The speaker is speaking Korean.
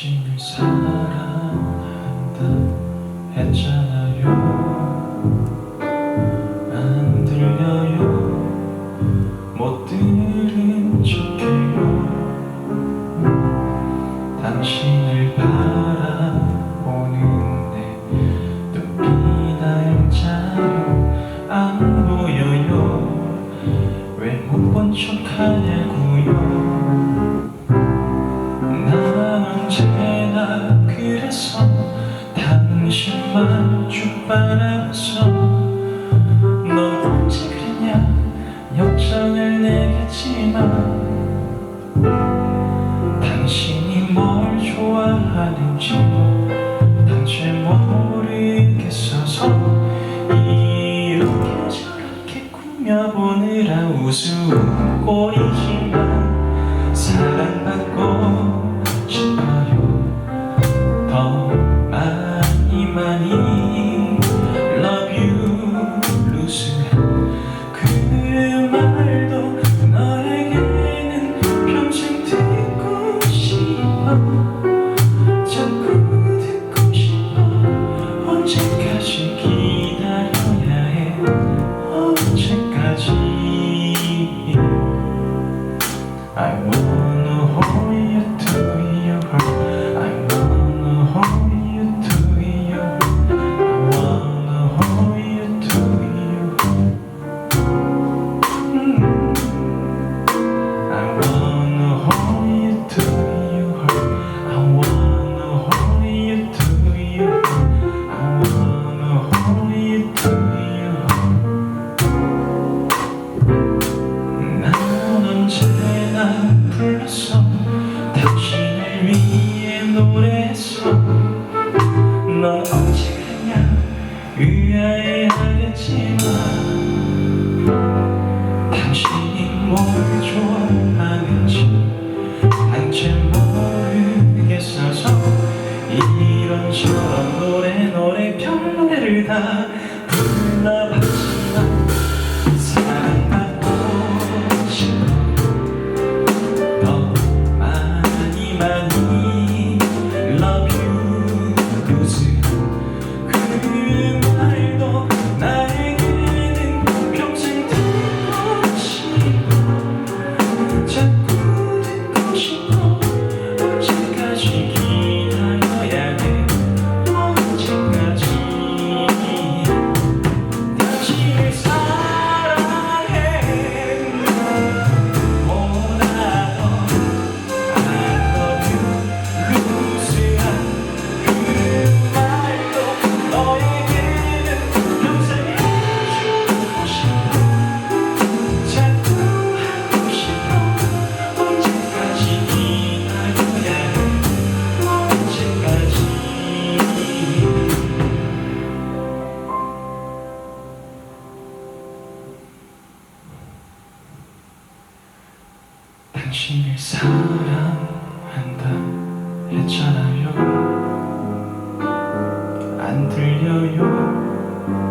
당신을 사랑한다 했잖아. 바라봤어 언제 그랬냐? 역정을 내겠지만 당신이 뭘 좋아하는지 뭐 당최 모르겠어서 이렇게 저렇게 꾸며보느라 우스운 꼴이지. 넌 언제 그냥 의아해 하겠지만 당신이 뭘 좋아하는지 단체 모르겠어서 이런저런 노래 노래 별노래를 다 당신을 사랑한다 했잖아요. 안 들려요.